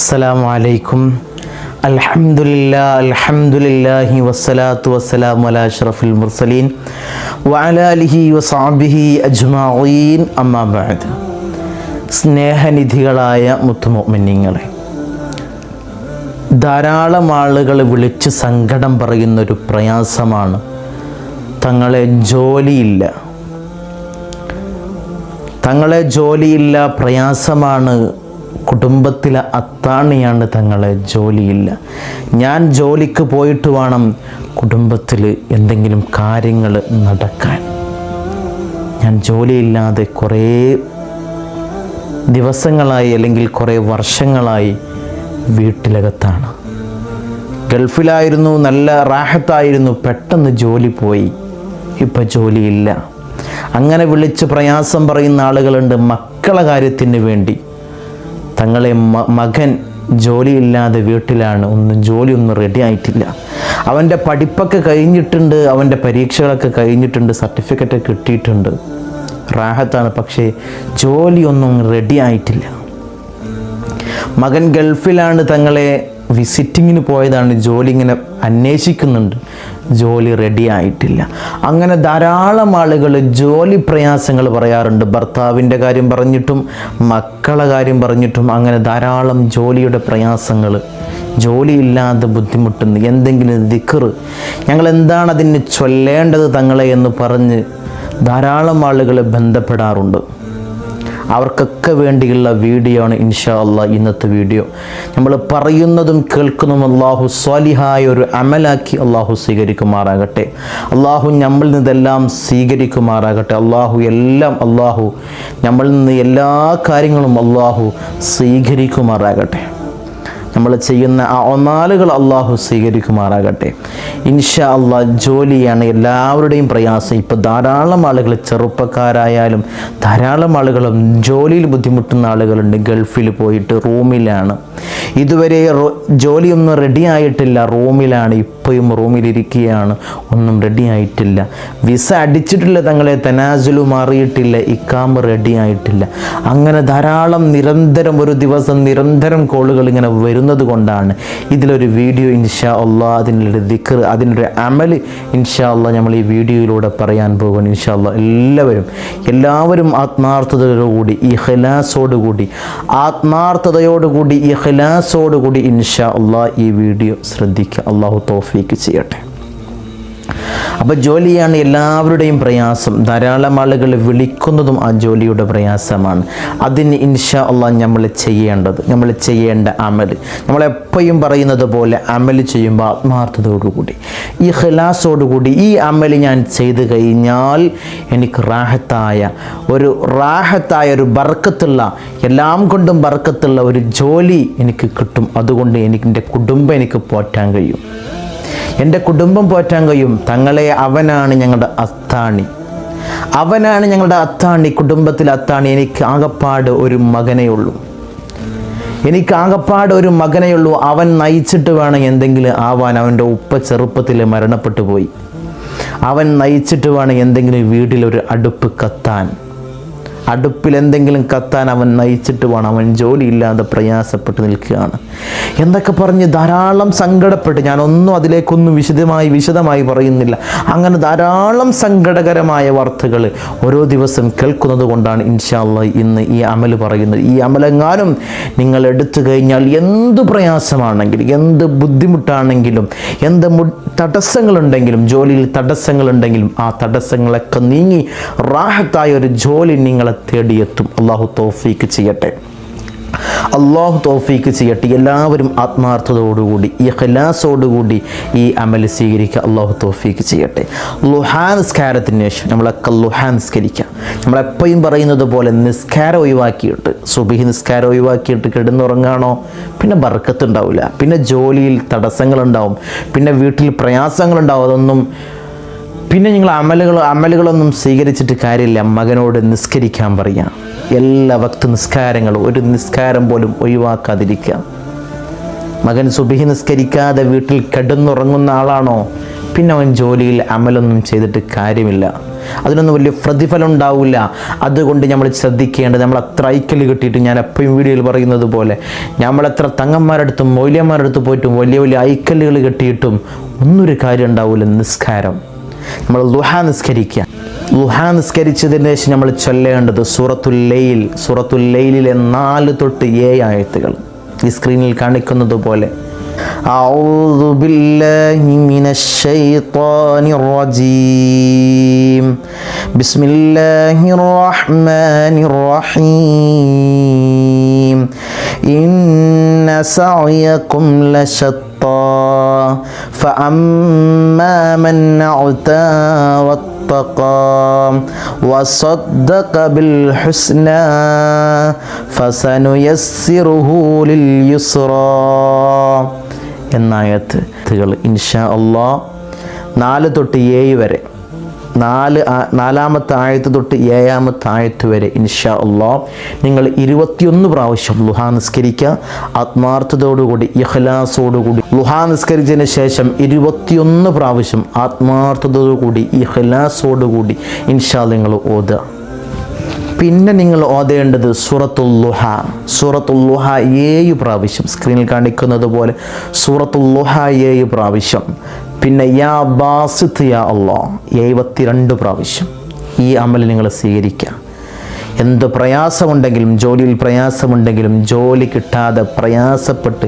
അസ്സലാമു അലൈക്കും. അൽഹംദുലില്ലാ അൽഹംദുലില്ലാഹി വസ്സലാത്തു വസ്സലാമു അലാ അഷ്റഫുൽ മുർസലീൻ. വഅലാ വസാബിഹി അജ്മഈൻ. അമ്മാ ബഅദ്. സ്നേഹനിധികളായ മുത്തുമൊമിനിങ്ങളെ ധാരാളം ആളുകൾ വിളിച്ച് സങ്കടം പറയുന്നൊരു പ്രയാസമാണ്. തങ്ങളെ ജോലിയില്ല. തങ്ങളെ ജോലിയില്ല പ്രയാസമാണ് കുടുംബത്തിലെ അത്താണിയാണ് തങ്ങളെ ജോലിയില്ല. ഞാൻ ജോലിക്ക് പോയിട്ട് വേണം കുടുംബത്തിൽ എന്തെങ്കിലും കാര്യങ്ങൾ നടക്കാൻ. ഞാൻ ജോലിയില്ലാതെ കുറേ ദിവസങ്ങളായി അല്ലെങ്കിൽ കുറേ വർഷങ്ങളായി വീട്ടിലകത്താണ്. ഗൾഫിലായിരുന്നു നല്ല റാഹത്തായിരുന്നു പെട്ടെന്ന് ജോലി പോയി. ഇപ്പം ജോലിയില്ല. അങ്ങനെ വിളിച്ച് പ്രയാസം പറയുന്ന ആളുകളുണ്ട് മക്കളെ കാര്യത്തിന് വേണ്ടി. തങ്ങളെ മകൻ ജോലിയില്ലാതെ വീട്ടിലാണ്. ഒന്നും ജോലിയൊന്നും റെഡി ആയിട്ടില്ല. അവന്റെ പഠിപ്പൊക്കെ കഴിഞ്ഞിട്ടുണ്ട് അവന്റെ പരീക്ഷകളൊക്കെ കഴിഞ്ഞിട്ടുണ്ട് സർട്ടിഫിക്കറ്റ് കിട്ടിയിട്ടുണ്ട്. റാഹത്താണ് പക്ഷേ ജോലിയൊന്നും റെഡി ആയിട്ടില്ല. മകൻ ഗൾഫിലാണ് തങ്ങളെ വിസിറ്റിങ്ങിന് പോയതാണ്. ജോലി ഇങ്ങനെ അന്വേഷിക്കുന്നുണ്ട്. ജോലി റെഡി ആയിട്ടില്ല. അങ്ങനെ ധാരാളം ആളുകൾ ജോലി പ്രയാസങ്ങൾ പറയാറുണ്ട്. ഭർത്താവിന്റെ കാര്യം പറഞ്ഞിട്ടും മക്കളെ കാര്യം പറഞ്ഞിട്ടും അങ്ങനെ ധാരാളം ജോലിയുടെ പ്രയാസങ്ങൾ ജോലിയില്ലാതെ ബുദ്ധിമുട്ടുന്നു എന്തെങ്കിലും ദിക്കറ് ഞങ്ങൾ എന്താണ് അതിന് ചൊല്ലേണ്ടത് തങ്ങളെ എന്ന് പറഞ്ഞ് ധാരാളം ആളുകൾ ബന്ധപ്പെടാറുണ്ട്. അവർക്കൊക്കെ വേണ്ടിയുള്ള വീഡിയോ ആണ് ഇൻഷാ അള്ളാ ഇന്നത്തെ വീഡിയോ. നമ്മൾ പറയുന്നതും കേൾക്കുന്നതും അള്ളാഹു സ്വാലിഹായ ഒരു അമലാക്കി അള്ളാഹു സ്വീകരിക്കുമാറാകട്ടെ. അള്ളാഹു നമ്മളിൽ നിന്നെല്ലാം സ്വീകരിക്കുമാറാകട്ടെ. അള്ളാഹു എല്ലാം അള്ളാഹു നമ്മളിൽ നിന്ന് എല്ലാ കാര്യങ്ങളും അള്ളാഹു സ്വീകരിക്കുമാറാകട്ടെ. നമ്മൾ ചെയ്യുന്ന ആ ഒന്നാലുകൾ അള്ളാഹു സ്വീകരിക്കുമാറാകട്ടെ. ഇൻഷാ അള്ളാഹ് ജോലിയാണ് എല്ലാവരുടെയും പ്രയാസം. ഇപ്പോൾ ധാരാളം ആളുകൾ ചെറുപ്പക്കാരായാലും ധാരാളം ആളുകളും ജോലിയിൽ ബുദ്ധിമുട്ടുന്ന ആളുകളുണ്ട്. ഗൾഫിൽ പോയിട്ട് റൂമിലാണ്. ഇതുവരെ ജോലിയൊന്നും റെഡി ആയിട്ടില്ല. റൂമിലാണ്. ഇപ്പോഴും റൂമിലിരിക്കുകയാണ്. ഒന്നും റെഡി ആയിട്ടില്ല. വിസ അടിച്ചിട്ടില്ല തങ്ങളെ തനാസുലു മാറിയിട്ടില്ല. ഇക്കാമ് റെഡി ആയിട്ടില്ല. അങ്ങനെ ധാരാളം നിരന്തരം ഒരു ദിവസം നിരന്തരം കോളുകൾ ഇങ്ങനെ വരുന്നത് കൊണ്ടാണ് ഇതിലൊരു വീഡിയോ ഇൻഷാ അല്ല അതിനൊരു ദിക്കർ അതിനൊരു അമൽ ഇൻഷാ അല്ല നമ്മൾ ഈ വീഡിയോയിലൂടെ പറയാൻ പോകും ഇൻഷാ അല്ല എല്ലാവരും എല്ലാവരും ആത്മാർത്ഥതയോടുകൂടി ഈ ഹലാസോടുകൂടി ആത്മാർത്ഥതയോടുകൂടി ഈ ഹലാസോടുകൂടി ഇൻഷാ അല്ല ഈ വീഡിയോ ശ്രദ്ധിക്കുക. അള്ളാഹു തോഫീക്ക് ചെയ്യട്ടെ. അപ്പോൾ ജോലിയാണ് എല്ലാവരുടെയും പ്രയാസം. ധാരാളം ആളുകൾ വിളിക്കുന്നതും ആ ജോലിയുടെ പ്രയാസമാണ്. അതിന് ഇൻഷാ അള്ളാഹ് നമ്മൾ ചെയ്യേണ്ടത് നമ്മൾ ചെയ്യേണ്ട അമൽ നമ്മളെപ്പോഴും പറയുന്നത് പോലെ അമൽ ചെയ്യുമ്പോൾ ആത്മാർത്ഥതയോടുകൂടി ഈ ഹിലാസോടുകൂടി ഈ അമൽ ഞാൻ ചെയ്തു കഴിഞ്ഞാൽ എനിക്ക് റാഹത്തായ ഒരു റാഹത്തായ ഒരു ബർക്കത്തുള്ള എല്ലാം കൊണ്ടും ബർക്കത്തുള്ള ഒരു ജോലി എനിക്ക് കിട്ടും. അതുകൊണ്ട് എനിക്ക് എന്റെ കുടുംബം എനിക്ക് പോറ്റാൻ കഴിയും. എന്റെ കുടുംബം പോറ്റാൻ കഴിയും. തങ്ങളെ അവനാണ് ഞങ്ങളുടെ അത്താണി. അവനാണ് ഞങ്ങളുടെ അത്താണി. കുടുംബത്തിൽ അത്താണി. എനിക്ക് ആകപ്പാട് ഒരു മകനേ ഉള്ളൂ. എനിക്ക് ആകപ്പാട് ഒരു മകനേ ഉള്ളൂ. അവൻ നയിച്ചിട്ട് വേണം എന്തെങ്കിലും ആവാൻ. അവന്റെ ഉപ്പ ചെറുപ്പത്തിൽ മരണപ്പെട്ടു പോയി. അവൻ നയിച്ചിട്ട് വേണം എന്തെങ്കിലും വീട്ടിലൊരു അടുപ്പ് കത്താൻ. അടുപ്പിൽ എന്തെങ്കിലും കത്താൻ അവൻ നയിച്ചിട്ട് വേണം. അവൻ ജോലിയില്ലാതെ പ്രയാസപ്പെട്ട് നിൽക്കുകയാണ്. എന്നൊക്കെ പറഞ്ഞ് ധാരാളം സങ്കടപ്പെട്ട് ഞാനൊന്നും അതിലേക്കൊന്നും വിശദമായി വിശദമായി പറയുന്നില്ല. അങ്ങനെ ധാരാളം സങ്കടകരമായ വാർത്തകൾ ഓരോ ദിവസം കേൾക്കുന്നത് കൊണ്ടാണ് ഇൻഷാല്ല ഇന്ന് ഈ അമൽ പറയുന്നത്. ഈ അമലെങ്ങാനും നിങ്ങൾ എടുത്തു കഴിഞ്ഞാൽ എന്ത് പ്രയാസമാണെങ്കിലും എന്ത് ബുദ്ധിമുട്ടാണെങ്കിലും എന്ത് തടസ്സങ്ങളുണ്ടെങ്കിലും ജോലിയിൽ തടസ്സങ്ങളുണ്ടെങ്കിലും ആ തടസ്സങ്ങളൊക്കെ നീങ്ങി റാഹത്തായ ഒരു ജോലി നിങ്ങളെ തേടിയെത്തും. അള്ളാഹു തോഫീക്ക് ചെയ്യട്ടെ. അള്ളാഹു തോഫീക്ക് ചെയ്യട്ടെ. എല്ലാവരും ആത്മാർത്ഥതയോടുകൂടി ഈ ഖലാസോടുകൂടി ഈ അമൽ സ്വീകരിക്കുക. അള്ളാഹു തോഫീക്ക് ചെയ്യട്ടെ. ലുഹാൻ നിസ്കാരത്തിന് ശേഷം നമ്മളൊക്കെ ലുഹാ നിസ്കരിക്കുക നമ്മളെപ്പോഴും പറയുന്നത് പോലെ നിസ്കാരം ഒഴിവാക്കിയിട്ട് സുബിഹി നിസ്കാരം ഒഴിവാക്കിയിട്ട് കിടന്നുറങ്ങാണോ? പിന്നെ ബർക്കത്ത് ഉണ്ടാവില്ല പിന്നെ ജോലിയിൽ തടസ്സങ്ങളുണ്ടാവും. പിന്നെ വീട്ടിൽ പ്രയാസങ്ങളുണ്ടാവും. അതൊന്നും പിന്നെ നിങ്ങൾ അമലുകൾ അമലുകളൊന്നും സ്വീകരിച്ചിട്ട് കാര്യമില്ല. മകനോട് നിസ്കരിക്കാൻ പറയാം. എല്ലാ വക്ത നിസ്കാരങ്ങളും ഒരു നിസ്കാരം പോലും ഒഴിവാക്കാതിരിക്കാം മകൻ സുബിഹി നിസ്കരിക്കാതെ വീട്ടിൽ കിടന്നുറങ്ങുന്ന ആളാണോ? പിന്നെ അവൻ ജോലിയിൽ അമലൊന്നും ചെയ്തിട്ട് കാര്യമില്ല. അതിനൊന്നും വലിയ പ്രതിഫലം ഉണ്ടാവില്ല. അതുകൊണ്ട് നമ്മൾ ശ്രദ്ധിക്കേണ്ടത് നമ്മൾ അത്ര ഐക്കൽ കിട്ടിയിട്ട് ഞാൻ എപ്പോഴും വീഡിയോയിൽ പറയുന്നത് പോലെ നമ്മളെത്ര തങ്ങന്മാരടുത്തും മൗല്യന്മാരടുത്ത് പോയിട്ടും വലിയ വലിയ ഐക്കല്ലുകൾ കിട്ടിയിട്ടും ഒന്നൊരു കാര്യം ഉണ്ടാവില്ല നിസ്കാരം. നമ്മൾ ലുഹ നിസ്കരിക്കുക ലുഹ നിസ്കരിച്ചതിന് ശേഷം നമ്മൾ ചൊല്ലേണ്ടത് സൂറത്തുൽ ലൈൽ സൂറത്തുൽ ലൈലിലെ നാല് തൊട്ട് ഏഴ് ആയത്തുകൾ ഈ സ്ക്രീനിൽ കാണിക്കുന്നത് പോലെ أعوذ بالله من الشيطان الرجيم بسم الله الرحمن الرحيم إن سعيكم لشتى فأما من أعتى واتقى وصدق بالحسنى فسنيسره لليسرى എന്നായത്തുകൾ ഇൻഷാ അള്ളാ നാല് തൊട്ട് ഏഴ് വരെ നാല് നാലാമത്തെ ആഴത്ത് തൊട്ട് ഏഴാമത്തെ ആഴത്ത് വരെ ഇൻഷാ അള്ളാ നിങ്ങൾ ഇരുപത്തിയൊന്ന് പ്രാവശ്യം ലുഹാ നിസ്കരിക്കുക. ആത്മാർത്ഥതയോടുകൂടി ഇഹ്ലാസോടുകൂടി ലുഹാ നിസ്കരിച്ചതിന് ശേഷം ഇരുപത്തിയൊന്ന് പ്രാവശ്യം ആത്മാർത്ഥതയോടുകൂടി ഇഹ്ലാസോടുകൂടി ഇൻഷാ നിങ്ങൾ ഓതുക. പിന്നെ നിങ്ങൾ ഓതേണ്ടത് സൂറത്തുൽ ലുഹ സൂറത്തുൽ ലുഹ ഏഴ് പ്രാവശ്യം. സ്ക്രീനിൽ കാണിക്കുന്നത് പോലെ സൂറത്തുൽ ലുഹ ഏഴ് പ്രാവശ്യം. പിന്നെ യാ ബാസിത്ത് യാ അള്ളാ എഴുപത്തിരണ്ട് പ്രാവശ്യം. ഈ അമൽ നിങ്ങൾ സ്വീകരിക്കുക. എന്ത് പ്രയാസമുണ്ടെങ്കിലും ജോലിയിൽ പ്രയാസമുണ്ടെങ്കിലും ജോലി കിട്ടാതെ പ്രയാസപ്പെട്ട്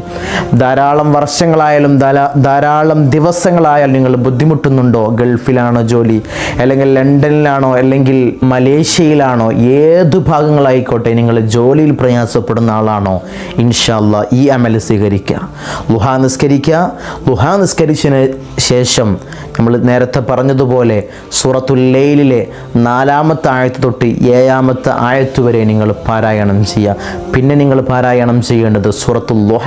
ധാരാളം വർഷങ്ങളായാലും ധാരാളം ദിവസങ്ങളായാലും നിങ്ങൾ ബുദ്ധിമുട്ടുന്നുണ്ടോ? ഗൾഫിലാണോ ജോലി? അല്ലെങ്കിൽ ലണ്ടനിലാണോ? അല്ലെങ്കിൽ മലേഷ്യയിലാണോ? ഏത് ഭാഗങ്ങളായിക്കോട്ടെ നിങ്ങൾ ജോലിയിൽ പ്രയാസപ്പെടുന്ന ആളാണോ? ഇൻഷാല്ല ഈ അമൽ സ്വീകരിക്കുക. ലുഹാ നിസ്കരിക്കുക. ലുഹാ നിസ്കരിച്ചതിന് ശേഷം നമ്മൾ നേരത്തെ പറഞ്ഞതുപോലെ സൂറത്തുല്ലയിലെ നാലാമത്തെ ആഴത്ത് തൊട്ട് ഏഴാമത്തെ ആയത്ത് വരെ നിങ്ങൾ പാരായണം ചെയ്യുക. പിന്നെ നിങ്ങൾ പാരായണം ചെയ്യേണ്ടത് സൂറത്തുൽ ലുഹ.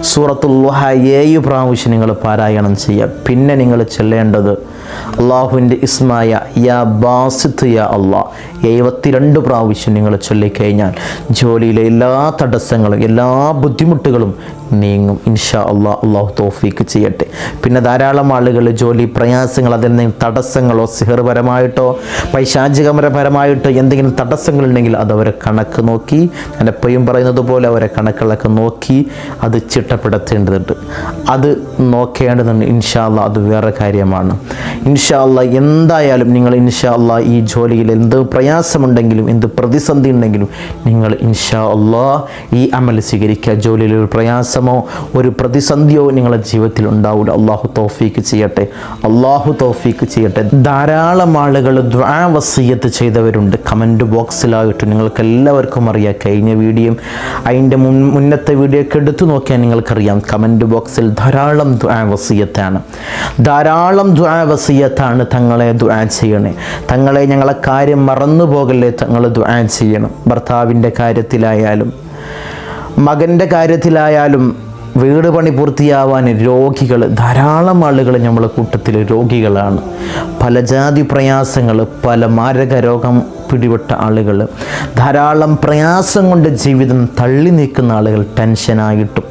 സൂറത്തുൽ ലുഹ ഏഴ് പ്രാവശ്യം നിങ്ങൾ പാരായണം ചെയ്യുക. പിന്നെ നിങ്ങൾ ചെല്ലേണ്ടത് അള്ളാഹുവിന്റെ ഇസ്മായ യാ ബാസിത്ത് യാ അള്ളാഹ് എഴുപത്തിരണ്ട് പ്രാവശ്യം നിങ്ങൾ ചൊല്ലിക്കഴിഞ്ഞാൽ ജോലിയിലെ എല്ലാ തടസ്സങ്ങളും എല്ലാ ബുദ്ധിമുട്ടുകളും നീങ്ങും. ഇൻഷാ അള്ളാഹ് അള്ളാഹു തോഫീക്ക് ചെയ്യട്ടെ. പിന്നെ ധാരാളം ആളുകൾ ജോലി പ്രയാസങ്ങൾ അതിൽ നിന്ന് തടസ്സങ്ങളോ സിഹർപരമായിട്ടോ പൈശാചികപരമായിട്ടോ എന്തെങ്കിലും തടസ്സങ്ങൾ ഉണ്ടെങ്കിൽ അത് അവരെ കണക്ക് നോക്കി ഞാൻ എപ്പോഴും പറയുന്നത് പോലെ അവരെ കണക്കുകളൊക്കെ നോക്കി അത് ചിട്ടപ്പെടുത്തേണ്ടതുണ്ട്. അത് നോക്കേണ്ടതുണ്ട്. ഇൻഷാ അള്ളാഹ് അത് വേറെ കാര്യമാണ്. ഇൻഷാ അള്ളാഹ് എന്തായാലും നിങ്ങൾ ഇൻഷാല്ല ഈ ജോലിയിൽ എന്ത് പ്രയാസമുണ്ടെങ്കിലും എന്ത് പ്രതിസന്ധി ഉണ്ടെങ്കിലും നിങ്ങൾ ഇൻഷാ അല്ലാ ഈ അമൽ സ്വീകരിക്കുക. ജോലിയിൽ ഒരു പ്രയാസമോ ഒരു പ്രതിസന്ധിയോ നിങ്ങളുടെ ജീവിതത്തിൽ ഉണ്ടാവില്ല അള്ളാഹു തോഫീക്ക് ചെയ്യട്ടെ. അള്ളാഹു തോഫീക്ക് ചെയ്യട്ടെ. ധാരാളം ആളുകൾ ദ്വാവസീയത്ത് ചെയ്തവരുണ്ട്. കമന്റ് ബോക്സിലായിട്ട് നിങ്ങൾക്ക് എല്ലാവർക്കും അറിയാം. കഴിഞ്ഞ വീഡിയോ അതിന്റെ മുൻ മുന്നത്തെ വീഡിയോ ഒക്കെ എടുത്തു നോക്കിയാൽ നിങ്ങൾക്കറിയാം. കമന്റ് ബോക്സിൽ ധാരാളം ദ്വാവസീയത്താണ് ധാരാളം ദ്വാ വസീയത്താണ് തങ്ങളെ ദുആൻ ചെയ്യണേ. തങ്ങളെ ഞങ്ങളെ കാര്യം മറന്നു പോകല്ലേ തങ്ങൾ ദുആൻ ചെയ്യണം. ഭർത്താവിന്റെ കാര്യത്തിലായാലും മകന്റെ കാര്യത്തിലായാലും വീട് പണി പൂർത്തിയാവാൻ രോഗികൾ ധാരാളം ആളുകൾ നമ്മളെ കൂട്ടത്തിൽ രോഗികളാണ്. പല ജാതി പ്രയാസങ്ങൾ പല മാരക രോഗം പിടിപെട്ട ആളുകൾ. ധാരാളം പ്രയാസം കൊണ്ട് ജീവിതം തള്ളി നീക്കുന്ന ആളുകൾ ടെൻഷനായിട്ടും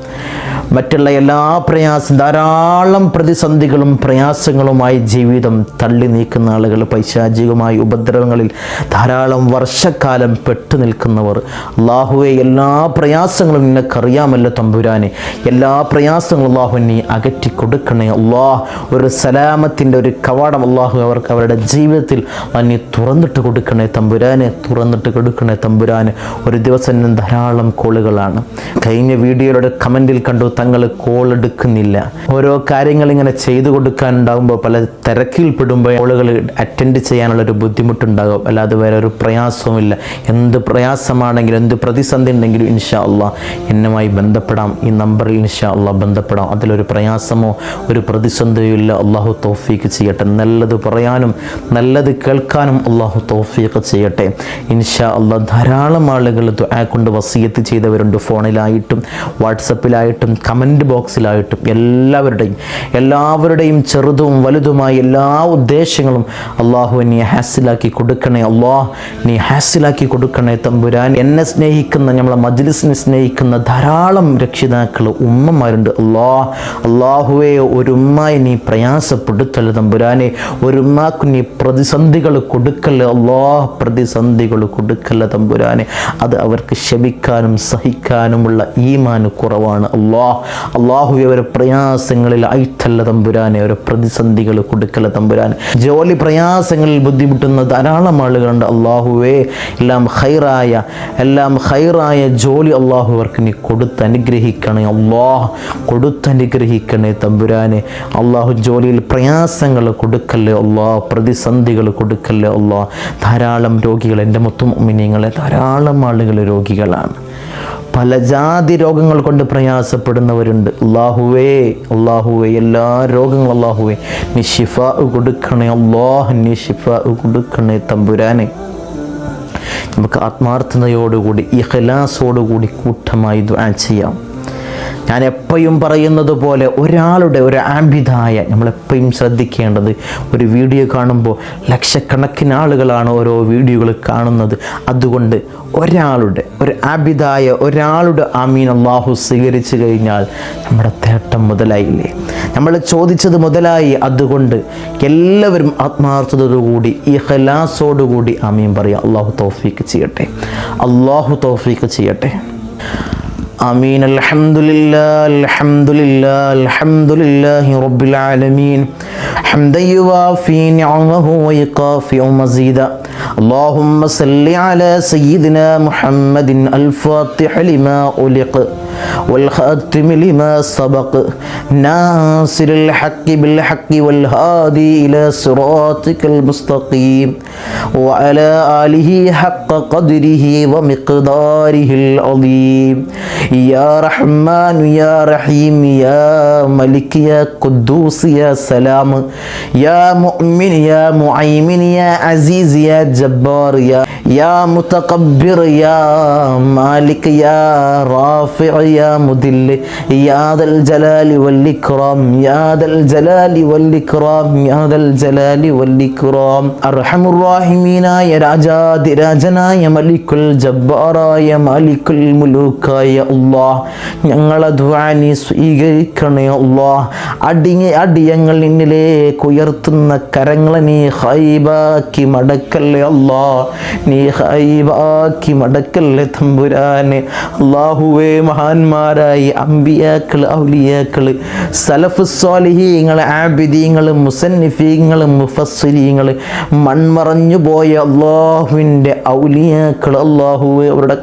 മറ്റുള്ള എല്ലാ പ്രയാസം ധാരാളം പ്രതിസന്ധികളും പ്രയാസങ്ങളുമായി ജീവിതം തള്ളി നീക്കുന്ന ആളുകൾ പൈശാചികമായി ഉപദ്രവങ്ങളിൽ ധാരാളം വർഷക്കാലം പെട്ടു നിൽക്കുന്നവർ. അള്ളാഹുവെ എല്ലാ പ്രയാസങ്ങളും നിനക്കറിയാമല്ലോ തമ്പുരാനെ. എല്ലാ പ്രയാസങ്ങളും അള്ളാഹു നീ അകറ്റി കൊടുക്കണേ അള്ളാഹ് ഒരു സലാമത്തിന്റെ ഒരു കവാടം അള്ളാഹു അവർക്ക് അവരുടെ ജീവിതത്തിൽ നീ തുറന്നിട്ട് കൊടുക്കണേ തമ്പുരാനെ തുറന്നിട്ട് കൊടുക്കണേ തമ്പുരാനെ. ഒരു ദിവസം ധാരാളം കോളുകളാണ്. കഴിഞ്ഞ വീഡിയോയുടെ കമന്റിൽ കണ്ടു തങ്ങൾ കോൾ എടുക്കുന്നില്ല. ഓരോ കാര്യങ്ങൾ ഇങ്ങനെ ചെയ്തു കൊടുക്കാനുണ്ടാകുമ്പോൾ പല തിരക്കിൽ പെടുമ്പോൾ കോളുകൾ അറ്റൻഡ് ചെയ്യാനുള്ള ഒരു ബുദ്ധിമുട്ടുണ്ടാകും. അല്ലാതെ വേറെ ഒരു പ്രയാസവുമില്ല. എന്ത് പ്രയാസമാണെങ്കിലും എന്ത് പ്രതിസന്ധി ഉണ്ടെങ്കിലും ഇൻഷാ അള്ളാ എന്നുമായി ബന്ധപ്പെടാം. ഈ നമ്പറിൽ ഇൻഷാ അള്ളാ ബന്ധപ്പെടാം. അതിലൊരു പ്രയാസമോ ഒരു പ്രതിസന്ധിയോ ഇല്ല. അള്ളാഹു തോഫീക്ക് ചെയ്യട്ടെ. നല്ലത് പറയാനും നല്ലത് കേൾക്കാനും അള്ളാഹു തോഫീക്ക് ചെയ്യട്ടെ. ഇൻഷാ അള്ളാ ധാരാളം ആളുകൾ കൊണ്ട് വസീയത്ത് ചെയ്തവരുണ്ട്. ഫോണിലായിട്ടും വാട്സപ്പിലായിട്ടും കമന്റ് ബോക്സിലായിട്ടും എല്ലാവരുടെയും എല്ലാവരുടെയും ചെറുതും വലുതുമായ എല്ലാ ഉദ്ദേശങ്ങളും അള്ളാഹു നീ ഹാസിലാക്കി കൊടുക്കണേ അള്ളാഹ് നീ ഹാസിലാക്കി കൊടുക്കണേ തമ്പുരാൻ. എന്നെ സ്നേഹിക്കുന്ന നമ്മളെ മജ്ലിസിനെ സ്നേഹിക്കുന്ന ധാരാളം രക്ഷിതാക്കൾ ഉമ്മമാരുണ്ട്. അള്ളാഹ് അള്ളാഹുവെ ഒരു ഉമ്മായി നീ പ്രയാസപ്പെടുത്തല്ല തമ്പുരാനെ. ഒരുമ്മക്ക് നീ പ്രതിസന്ധികൾ കൊടുക്കല്ല അള്ളാഹ് പ്രതിസന്ധികൾ കൊടുക്കല്ല തമ്പുരാനെ. അത് അവർക്ക് ക്ഷമിക്കാനും സഹിക്കാനുമുള്ള ഈമാന് കുറവാണ്. അള്ളാഹ് അള്ളാഹു അവരെ പ്രയാസങ്ങളിൽ ഐത്തല്ല തമ്പുരാനെ അവരെ പ്രതിസന്ധികൾ കൊടുക്കല തമ്പുരാൻ. ജോലി പ്രയാസങ്ങളിൽ ബുദ്ധിമുട്ടുന്ന ധാരാളം ആളുകളുണ്ട്. അള്ളാഹുവേ എല്ലാം ഹൈറായ എല്ലാം ഹൈറായ ജോലി അള്ളാഹു അവർക്ക് നീ കൊടുത്ത് അനുഗ്രഹിക്കണേ. അള്ളാഹ് കൊടുത്തനുഗ്രഹിക്കണേ തമ്പുരാനെ. അള്ളാഹു ജോലിയിൽ പ്രയാസങ്ങൾ കൊടുക്കല്ലേ അള്ളാഹ് പ്രതിസന്ധികൾ കൊടുക്കല്ലേ അള്ളാഹ്. ധാരാളം രോഗികൾ എന്റെ മൊത്തം മിനിങ്ങളെ ധാരാളം ആളുകൾ രോഗികളാണ്. പല ജാതി രോഗങ്ങൾ കൊണ്ട് പ്രയാസപ്പെടുന്നവരുണ്ട്. അള്ളാഹുവേ അള്ളാഹുവേ എല്ലാ രോഗങ്ങളും അള്ളാഹുവേ നീ ഷിഫ കൊടുക്കണേ അള്ളാഹ് നീ ഷിഫ കൊടുക്കണേ തമ്പുരാനെ. നമുക്ക് ആത്മാർത്ഥതയോടുകൂടി ഇഹലാസോടുകൂടി കൂട്ടമായി ദ്വാ ചെയ്യാം. ഞാൻ എപ്പോഴും പറയുന്നത് പോലെ ഒരാളുടെ ഒരു ആംബിതായ നമ്മളെപ്പോഴും ശ്രദ്ധിക്കേണ്ടത് ഒരു വീഡിയോ കാണുമ്പോൾ ലക്ഷക്കണക്കിന് ആളുകളാണ് ഓരോ വീഡിയോകൾ കാണുന്നത്. അതുകൊണ്ട് ഒരാളുടെ ഒരു ആബിദായ ഒരാളുടെ ആമീൻ അള്ളാഹു സ്വീകരിച്ചു കഴിഞ്ഞാൽ നമ്മുടെ തേട്ടം മുതലായില്ലേ? നമ്മൾ ചോദിച്ചത് മുതലായി. അതുകൊണ്ട് എല്ലാവരും ആത്മാർത്ഥതയോടുകൂടി ഈ ഹലാസോടുകൂടി ആമീൻ പറയാം. അള്ളാഹു തോഫീക്ക് ചെയ്യട്ടെ. അള്ളാഹു തോഫീക്ക് ചെയ്യട്ടെ. آمين. الحمد لله الحمد لله الحمد لله رب العالمين. حمدا يوافي نعمه ويقافي مزيدا. اللهم صل على سيدنا محمد الفاتح لما ألق والخاتم لما سبق. ناصر الحق بالحق والهادي إلى صراطك المستقيم. وعلى آله حق قدره ومقداره العظيم. يا رحمن يا رحيم يا ملك يا قدوس يا سلام. يا مؤمن يا معيمن يا عزيز يا جبار يا യാ മുത്തക്കബ്ബിർ യാ മാലിക് യാ റാഫിഅ യാ മുദില്ല് യാ ജലാലി വൽ ഇക്റാം ജലാലി വൽ ഇക്റാം ജലാലി വൽ അർഹമുർ റാഹിമീനായ രാജാതിരാജനായ മലിക്കുൽ ജബ്ബാറായ മാലിക്കുൽ മുലൂക്കായ അല്ലാഹ് ഞങ്ങളെ ദുആ സ്വീകരിക്കണേ അല്ലാഹ്. അടിയ അടിയങ്ങൾ നിന്നിലേക്ക് ഉയർത്തുന്ന കരങ്ങളെ നീ ഹൈബാക്കി മടക്കല്ലേ അല്ലാഹ്. നീ ഹൈബാക്കി മടക്കല്ലേ തമ്പുരാനെ. അള്ളാഹുവേ മഹാന്മാരായി അമ്പിയാക്കൾ ഔലിയാക്കൾ സലഫ് സ്വാലിഹീങ്ങൾ ആബിദീങ്ങൾ മുസന്നിഫീങ്ങൾ മുഫസ്സിലീങ്ങൾ മൺമറഞ്ഞു പോയ അള്ളാഹുവിന്റെ ഔലിയാക്കൾ അള്ളാഹുവെ അവരുടെ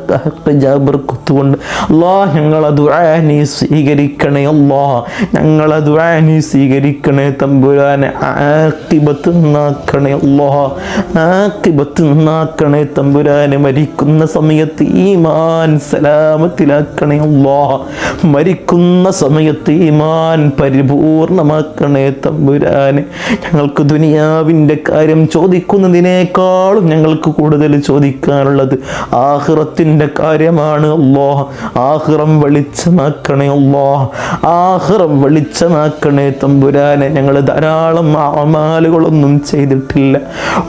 ജാബർ കുത്തുകൊണ്ട് അള്ളാഹ് ഞങ്ങളത് നീ സ്വീകരിക്കണേ അള്ളാഹ് ഞങ്ങളത് നീ സ്വീകരിക്കണേ തമ്പുരാനെ ആക്കിബത്ത് നന്നാക്കണേ അള്ളാഹ ആക്കിബത്ത് നാക്കണേ തമ്പുരാനെ മരിക്കുന്ന സമയത്ത് ഈമാൻ സലാമത്തിലാക്കണേ അള്ളാഹ്. മരിക്കുന്ന സമയത്ത് ഈമാൻ പരിപൂർണമാക്കണേ തമ്പുരാനെ. ഞങ്ങൾക്ക് ദുനിയാവിന്റെ കാര്യം ചോദിക്കുന്നതിനേക്കാളും ഞങ്ങൾക്ക് കൂടുതൽ ചോദിക്കാനുള്ളത് ആഹ്റത്തിന്റെ കാര്യമാണ് അള്ളാഹ്. ആഹ്റം വെളിച്ചമാക്കണേ അള്ളാഹ്. ആഹ്റം വെളിച്ചമാക്കണേ തമ്പുരാനെ. ഞങ്ങൾ ധാരാളം അമാലുകളൊന്നും ചെയ്തിട്ടില്ല.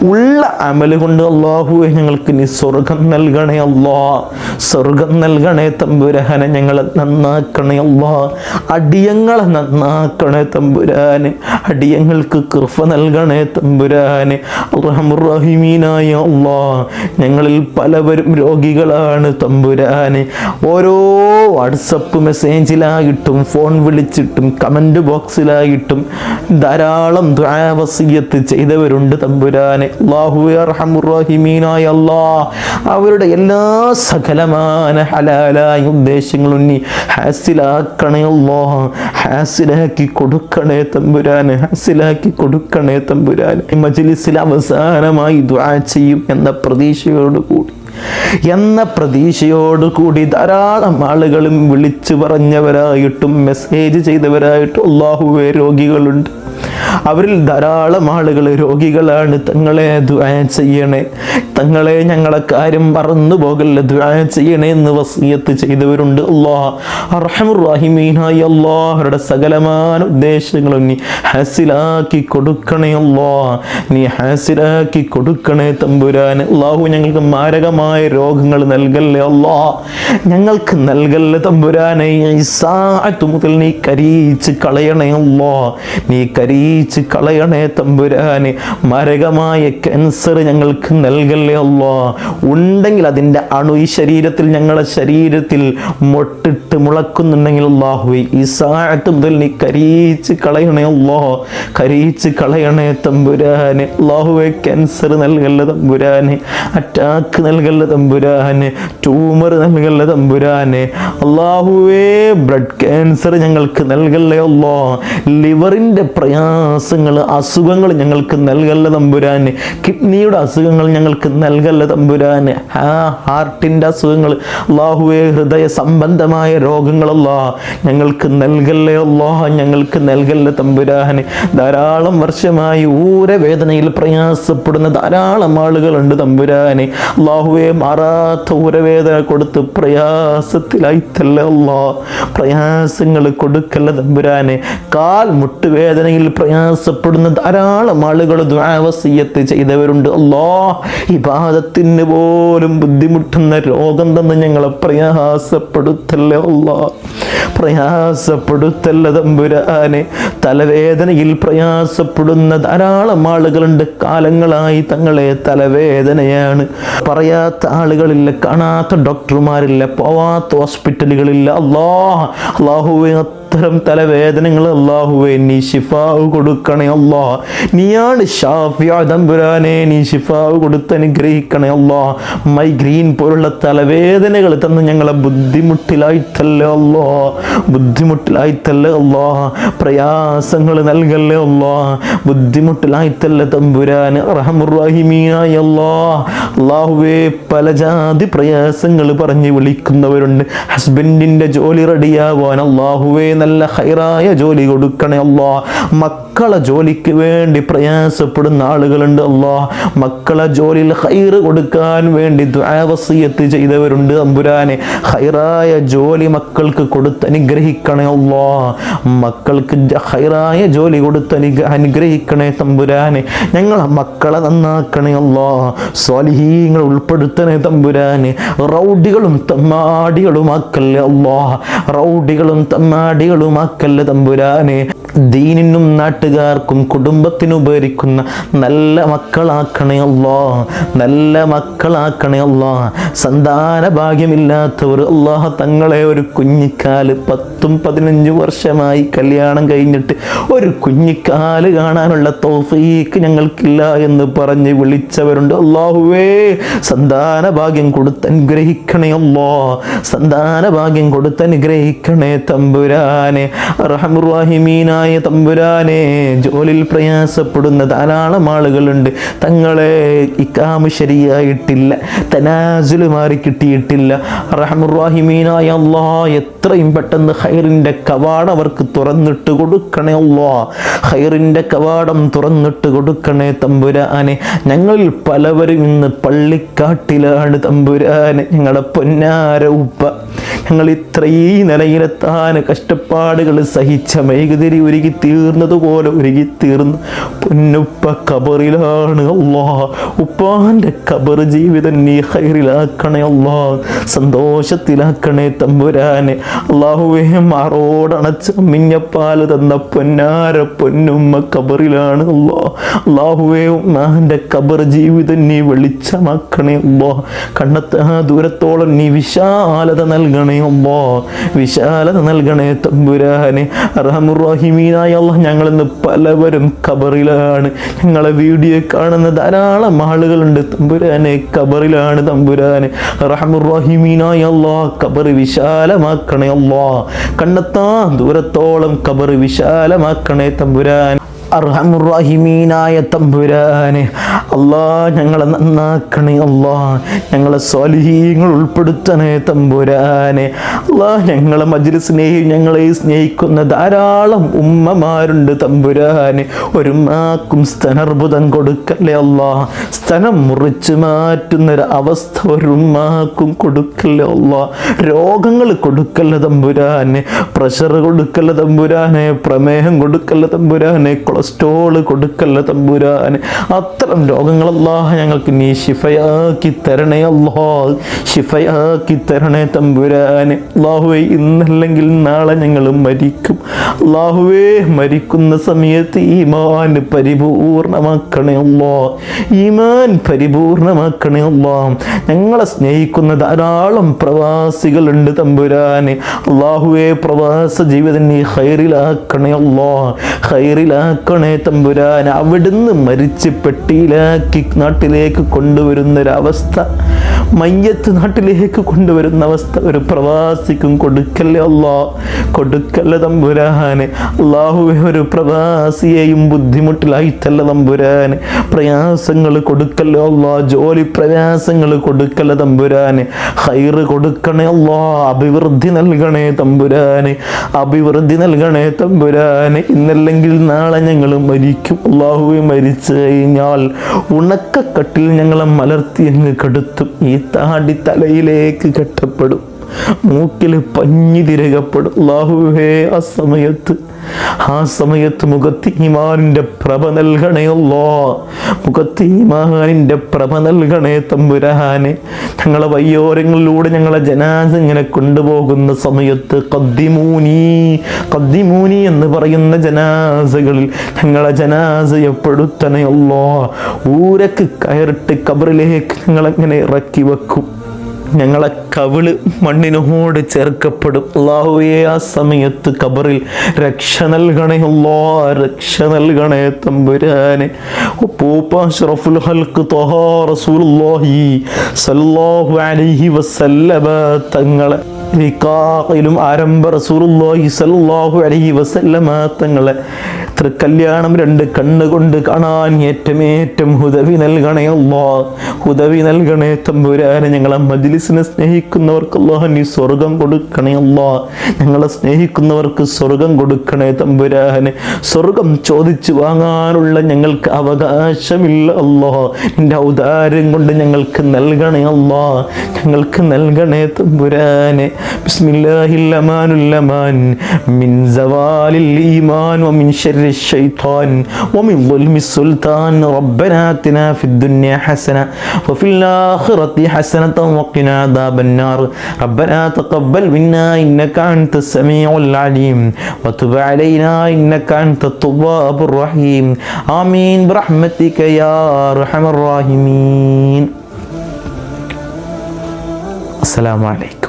ഉള്ള അമൽ കൊണ്ട് അള്ളാഹുവെ ഞങ്ങൾക്ക് നീ സ്വർഗം നൽകണേ അല്ലോ. സ്വർഗം നൽകണേ തമ്പുരാനെ ഞങ്ങളെ നന്നാക്കണേ അല്ലോ. അടിയങ്ങളെ നന്നാക്കണേ തമ്പുരാന് അടിയങ്ങൾക്ക് കൃപ നൽകണേ തമ്പുരാന്. റഹമുറഹിമീനായ അല്ലോ. ഞങ്ങളിൽ പലവരും രോഗികളാണ് തമ്പുരാന്. ഓരോ വാട്സപ്പ് മെസ്സേജിലായിട്ടും ഫോൺ വിളിച്ചിട്ടും കമന്റ് ബോക്സിലായിട്ടും ധാരാളം ദ്വാവസീയത്ത് ചെയ്തവരുണ്ട് തമ്പുരാനെ. അള്ളാഹു റഹമുറഹിമീനായ അള്ളാ അവരുടെ എല്ലാ സകലമാന ഹലാലായ ഉദ്ദേശങ്ങളും നീ ഹാസിലാക്കണേ അല്ലോ ഹാസിലാക്കി കൊടുക്കണേ തമ്പുരാന് ഹാസിലാക്കി കൊടുക്കണേ തമ്പുരാന്. മജ്ലിസിൽ അവസാനമായി ദ്വാ ചെയ്യും എന്ന പ്രതീക്ഷയോടുകൂടി. എന്ന പ്രതീക്ഷയോട് കൂടി ധാരാളം ആളുകളും വിളിച്ചു പറഞ്ഞവരായിട്ടും മെസ്സേജ് ചെയ്തവരായിട്ടും അള്ളാഹുവെ രോഗികളുണ്ട്. അവരിൽ ധാരാളം ആളുകൾ രോഗികളാണ് തങ്ങളെ ദുആ ചെയ്യണേ. തങ്ങളെ ഞങ്ങളെ കാര്യം മറന്നു പോകല്ല ദുആ ചെയ്യണേ എന്ന് വസീയത്ത് ചെയ്തവരുണ്ട് അല്ലാഹ്. അർഹമുറാഹിമീനായി അല്ലാഹരുടെ സകലമായ ഉദ്ദേശങ്ങളും നീ ഹാസിലാക്കി കൊടുക്കണേ അള്ളാഹ നീ ഹാസിലാക്കി കൊടുക്കണേ തമ്പുരാൻ അള്ളാഹു ഞങ്ങൾക്ക് മാരകമായ രോഗങ്ങൾ നൽകല്ലേ അള്ളാഹ ഞങ്ങൾക്ക് നൽകല്ലേ തമ്പുരാനെ. ഈ മുതൽ നീ കരീച്ച് കളയണേ അള്ളാഹ നീ കരീച്ച് കളയണേ തമ്പുരാന് മരകമായ ക്യാൻസർ ഞങ്ങൾക്ക് നൽകല്ലേ അല്ലോ ഉണ്ടെങ്കിൽ അതിന്റെ അണു ഈ ശരീരത്തിൽ ഞങ്ങളെ ശരീരത്തിൽ മൊട്ടിട്ട് മുളക്കുന്നുണ്ടെങ്കിൽ അള്ളാഹുവെ ഈ സാഴത്ത് മുതൽ നീ കരീച്ച് കളയണേ അല്ലോ കരീച്ച് കളയണേ തമ്പുരാന് അള്ളാഹുവെ ക്യാൻസർ നൽകല്ല തമ്പുരാന് അറ്റാക്ക് നൽകല്ല തമ്പുരാന് ട്യൂമർ നൽകല്ല തമ്പുരാന് അള്ളാഹുവേ ബ്ലഡ് ക്യാൻസർ ഞങ്ങൾക്ക് നൽകല്ലേ അല്ലോ ലിവറിന്റെ പ്രയാസങ്ങൾ അസുഖങ്ങൾ ഞങ്ങൾക്ക് നൽകല്ല തമ്പുരാന്. കിഡ്നിയുടെ അസുഖങ്ങൾ ഞങ്ങൾക്ക് നൽകല്ല തമ്പുരാന്. ആ ഹാർട്ടിന്റെ അസുഖങ്ങൾ അള്ളാഹുവെ ഹൃദയ സംബന്ധമായ രോഗങ്ങളല്ലാ ഞങ്ങൾക്ക് നൽകല്ലേ അല്ലോ ഞങ്ങൾക്ക് നൽകല്ല തമ്പുരാന്. ധാരാളം വർഷമായി ഊരവേദനയിൽ പ്രയാസപ്പെടുന്ന ധാരാളം ആളുകളുണ്ട് തമ്പുരാന്. അള്ളാഹുവെ മാറാത്ത ഊരവേദന കൊടുത്ത് പ്രയാസത്തിലായിത്തല്ലേ അല്ലാ പ്രയാസങ്ങൾ കൊടുക്കല്ല തമ്പുരാന്. കാൽ മുട്ടുവേദനയിൽ പ്രയാസപ്പെടുന്ന ധാരാളം ആളുകൾ ദ്വാവസീയത്ത് ചെയ്തവരുണ്ട്. അല്ലോ ഈ പാദത്തിന് പോലും ബുദ്ധിമുട്ടുന്ന രോഗം തന്നെ ഞങ്ങളെ പ്രയാസപ്പെടുത്തല്ലേ അല്ലോ പ്രയാസപ്പെടുത്തല്ല തമ്പുരാനെ. തലവേദനയിൽ പ്രയാസപ്പെടുന്ന ധാരാളം ആളുകളുണ്ട്. കാലങ്ങളായി തങ്ങളെ തലവേദനയാണ്. പറയാത്ത ആളുകളില്ല കാണാത്ത ഡോക്ടർമാരില്ല പോവാത്ത ഹോസ്പിറ്റലുകളില്ല. അല്ലാ അള്ളാഹുവെ അത്തരം തലവേദനകൾ അള്ളാഹുവെ നീ ഷിഫാവ് കൊടുക്കണേ അല്ലാ നീയാണ് ഷാഫിയ തമ്പുരാനെ നീ ഷിഫാവ് കൊടുത്ത് അനുഗ്രഹിക്കണേ അല്ലാ മൈഗ്രീൻ പോലുള്ള തലവേദനകൾ തന്ന് ഞങ്ങളെ ബുദ്ധിമുട്ടിലായിത്തല്ലേ അല്ലാ ബുദ്ധിമുട്ടിലായിത്തല്ലേ അല്ലാ പ്രയാസങ്ങൾ നൽകല്ലേ അല്ലാ ബുദ്ധിമുട്ടിലായിത്തല്ലേ തമ്പുരാൻ റഹമുറാഹിമിയായ അല്ലാ അള്ളാഹുവേ പല ജാതി പ്രയാസങ്ങൾ പറഞ്ഞ് വിളിക്കുന്നവരുണ്ട്. ഹസ്ബൻഡിന്റെ ജോലി റെഡിയാവാൻ അള്ളാഹുവേ നല്ല ഹൈറായ ജോലി കൊടുക്കണേ അല്ലാ മക്കളെ ജോലിക്ക് വേണ്ടി പ്രയാസപ്പെടുന്ന ആളുകളുണ്ട് അല്ലാ മക്കളെ ജോലിയിൽ ഹൈറ് കൊടുക്കാൻ വേണ്ടി ദ്വാവസീയത്ത് ചെയ്തവരുണ്ട് അമ്പുരാനെ. ഹൈറായ ജോലി മക്കൾക്ക് കൊടുത്ത് അനുഗ്രഹിക്കണേ അല്ലാ മക്കൾക്ക് ഹൈറായ ജോലി കൊടുത്ത് അനു അനുഗ്രഹിക്കണേ തമ്പുരാനെ. ഞങ്ങൾ മക്കളെ നന്നാക്കണേ അല്ലാ സ്വാലിഹീങ്ങൾ ഉൾപ്പെടുത്തണേ തമ്പുരാനെ. റൗഡികളും തമ്മാടികളും ആക്കല്ലേ അല്ലാ റൗഡികളും തമ്മാടികളും ആക്കല്ലേ തമ്പുരാനെ. ദീനിനും നാട്ടുകാർക്കും കുടുംബത്തിനും ഉപകരിക്കുന്ന നല്ല മക്കളാക്കണേ അല്ലാ നല്ല മക്കളാക്കണേ അല്ലാ സന്താന ഭാഗ്യമില്ലാത്തവർ അള്ളാഹ തങ്ങളെ ഒരു കുഞ്ഞിക്കാൽ പത്തും പതിനഞ്ചും വർഷമായി കല്യാണം കഴിഞ്ഞിട്ട് ഒരു കുഞ്ഞിക്കാൽ കാണാനുള്ള തോഫീക്ക് ഞങ്ങൾക്കില്ല എന്ന് പറഞ്ഞ് വിളിച്ചവരുണ്ട്. അള്ളാഹുവേ സന്താന ഭാഗ്യം കൊടുത്ത് അല്ലോ സന്താന ഭാഗ്യം കൊടുത്ത് അനുഗ്രഹിക്കണേ തമ്പുരാനെ റഹമുറാഹിമീനായ തമ്പുരാനെ. ജോലിയിൽ പ്രയാസപ്പെടുന്ന ധാരാളം ആളുകളുണ്ട്. തങ്ങളെ ഇക്കാമ് ശരിയായിട്ടില്ല തനാസുൽ മാറി കിട്ടിയിട്ടില്ല. റഹമുറാഹിമീനായ അള്ളാ എത്രയും പെട്ടെന്ന് ഹൈറിന്റെ കവാടം അവർക്ക് തുറന്നിട്ട് കൊടുക്കണേ അള്ളാ. ഹൈറിന്റെ കവാടം തുറന്നിട്ട് കൊടുക്കണേ തമ്പുരാനെ. ഞങ്ങളിൽ പലവരും ഇന്ന് പള്ളിക്കാട്ടിലാണ് തമ്പുരാനെ. ഞങ്ങളുടെ പൊന്നാര ഉപ്പ ഞങ്ങൾ ഇത്രയും നിലയിലെത്താൻ കഷ്ടപ്പാടുകൾ സഹിച്ച മേഘതിരി ഒരുക്കി തീർന്നതുപോലെ ഒരുക്കി തീർന്നു. പൊന്നുപ്പ കബറിലാണ് അള്ളാ ഉപ്പാന്റെ കബർ ജീവിതം നീ ഹൈറിലാക്കണേ അള്ളാ സന്തോഷത്തിലാക്കണേ തമ്പുരാനെ. അള്ളാഹുവേ മാറോടണച്ച മിഞ്ഞപ്പാൽ തന്ന പൊന്നാര പൊന്നുമ്മ കബറിലാണ് അള്ളാ അള്ളാഹുവേ ഉമ്മാന്റെ കബർ ജീവിതം നീ വെളിച്ചമാക്കണേ അള്ളാ ആ ദൂരത്തോളം നീ വിശാലത നൽകണേ അള്ളാ വിശാലത നൽകണേ തമ്പുരാനെ. അറഹമുറഹിമീനായ അള്ളാഹ് ഞങ്ങളിന്ന് പലവരും കബറിലാണ്. നിങ്ങളെ വീഡിയോ കാണുന്ന ധാരാളം ആളുകളുണ്ട്. തമ്പുരാനെ കബറിലാണ് തമ്പുരാനെ. റഹമുറഹിമീനായ അള്ളാഹ് കബറി വിശാലമാക്കണേ അള്ളാ കണ്ടെത്താൻ ദൂരത്തോളം ഖബർ വിശാലമാക്കണേ തമ്പുരാൻ. അർഹമുറഹിമീനായ തമ്പുരാനെ അല്ലാ ഞങ്ങളെ നന്നാക്കണേ അല്ലാ ഞങ്ങളെ സ്വാലിഹീങ്ങൾ ഉൾപ്പെടുത്തണേ തമ്പുരാനെ. അല്ലാ ഞങ്ങളെ മജ്ലിസിനെയും ഞങ്ങളെ സ്നേഹിക്കുന്ന ധാരാളം ഉമ്മമാരുണ്ട് തമ്പുരാനെ. ഒരു മാക്കും സ്തനർബുദം കൊടുക്കല്ലേ അല്ലാ സ്തനം മുറിച്ച് മാറ്റുന്നൊരു അവസ്ഥ ഒരു ഉമ്മാക്കും കൊടുക്കല്ലേ അല്ലാ രോഗങ്ങൾ കൊടുക്കല്ലേ തമ്പുരാനെ. പ്രഷർ കൊടുക്കല്ലേ തമ്പുരാനെ. പ്രമേഹം കൊടുക്കല്ല തമ്പുരാനെ. കൊളസ്ട്രോൾ കൊടുക്കല്ല തമ്പുരാന്. അത്തരം രോഗങ്ങളല്ലാ ഞങ്ങൾക്ക് നീ ഷിഫയാക്കി തരണേ അല്ലാ ഷിഫയാക്കി തരണേ തമ്പുരാന്. അല്ലാഹുവേ ഇന്നല്ലെങ്കിൽ നാളെ ഞങ്ങൾ മരിക്കും. അല്ലാഹുവേ മരിക്കുന്ന സമയത്ത് ഈമാൻ പരിപൂർണമാക്കണേ അല്ലോ ഈമാൻ പരിപൂർണമാക്കണേ അല്ലോ ഞങ്ങളെ സ്നേഹിക്കുന്ന ധാരാളം പ്രവാസികളുണ്ട് തമ്പുരാന്. അള്ളാഹുവേ പ്രവാസ ജീവിതം നീ ഹൈറിലാക്കണേ അല്ലോ ഹൈറിലാക്കണേ തമ്പുരാൻ അവിടുന്ന് മരിച്ച് പെട്ടിയിലാക്കി നാട്ടിലേക്ക് കൊണ്ടുവരുന്നൊരവസ്ഥ. മയ്യത്ത് നാട്ടിലേക്ക് കൊണ്ടുവരുന്ന അവസ്ഥ. ഒരു പ്രവാസിക്കും കൊടുക്കല്ലേ അല്ലാ കൊടുക്കല്ല തമ്പുരാനെ. അള്ളാഹുവെ ഒരു പ്രവാസിയെയും ബുദ്ധിമുട്ടിലായിട്ടല്ല തമ്പുരാനെ. പ്രയാസങ്ങൾ കൊടുക്കല്ലേ അല്ലാ ജോലി പ്രയാസങ്ങൾ കൊടുക്കല്ല തമ്പുരാനെ. ഹൈറ് കൊടുക്കണേ അല്ലാ അഭിവൃദ്ധി നൽകണേ തമ്പുരാനെ. അഭിവൃദ്ധി നൽകണേ തമ്പുരാനെ. ഇന്നല്ലെങ്കിൽ നാളെ ഞങ്ങൾ മരിക്കും. അള്ളാഹുവെ മരിച്ചു കഴിഞ്ഞാൽ ഉണക്കക്കട്ടിൽ ഞങ്ങളെ മലർത്തി അങ്ങ് കെടുത്തും. ഈ താടി തലയിലേക്ക് കെട്ടപ്പെടും. മൂക്കിൽ പഞ്ഞി തിരകപ്പെടും. അള്ളാഹുവേ ആ സമയത്ത് ആ സമയത്ത് മുഖത്തീമാനിന്റെ പ്രഭ നൽകണയല്ലോ മുഖത്തീമാനിന്റെ പ്രഭ നൽകണേ തമ്പുരാനെ. ഞങ്ങളെ വയ്യോരങ്ങളിലൂടെ ഞങ്ങളെ ജനാസ് ഇങ്ങനെ കൊണ്ടുപോകുന്ന സമയത്ത് കദ്ദിമൂനി കദ്ദിമൂനി എന്ന് പറയുന്ന ജനാസകളിൽ ഞങ്ങളെ ജനാസയപ്പെടുത്തണയല്ലോ ഊരക്ക് കയറിട്ട് കബറിലേക്ക് ഞങ്ങളെങ്ങനെ ഇറക്കി വെക്കും. ഞങ്ങളെ കവിൾ മണ്ണിനോട് ചേർക്കപ്പെടും. അള്ളാഹുവേ ആ സമയത്ത് കബറിൽ രക്ഷ നൽകണേ അല്ലോ രക്ഷ നൽകണേ തമ്പുരാനെ. പൂപ്പ അഷ്റഫുൽ ഹൽക്ക് തൊഹാ റസൂലുള്ളാഹി സല്ലല്ലാഹു അലൈഹി വസല്ലമ തങ്ങളെ നിക്കാഹിലും ആരംഭ റസൂലുള്ളാഹി സല്ലാഹു അലഹി വസല്ലമ തങ്ങളെ തൃക്കല്യാണം രണ്ട് കണ്ണുകൊണ്ട് കാണാൻ ഏറ്റമേറ്റം ഹുദവി നൽകണേ അല്ലാ ഹുദവി നൽകണേ തമ്പുരാനെ ഞങ്ങളെ മജ്ലിസിനെ സ്നേഹിക്കുന്നവർക്ക് അല്ലാഹ് നീ സ്വർഗം കൊടുക്കണേ അല്ലാ ഞങ്ങളെ സ്നേഹിക്കുന്നവർക്ക് സ്വർഗം കൊടുക്കണേ തമ്പുരാനെ. സ്വർഗം ചോദിച്ചു വാങ്ങാനുള്ള ഞങ്ങൾക്ക് അവകാശമില്ല അല്ലോ നിന്റെ ഔദാര്യം കൊണ്ട് ഞങ്ങൾക്ക് നൽകണേ അല്ലോ ഞങ്ങൾക്ക് നൽകണേ തമ്പുരാനെ. بسم الله الأمان الأمان من زوال الإيمان ومن شر الشيطان ومن ظلم السلطان ربنا آتنا في الدنيا حسنة وفي الآخرة حسنة وقنا عذاب النار ربنا تقبل منا إنك أنت السميع العليم وتب علينا إنك أنت التواب الرحيم آمين برحمتك يا أرحم الراحمين السلام عليكم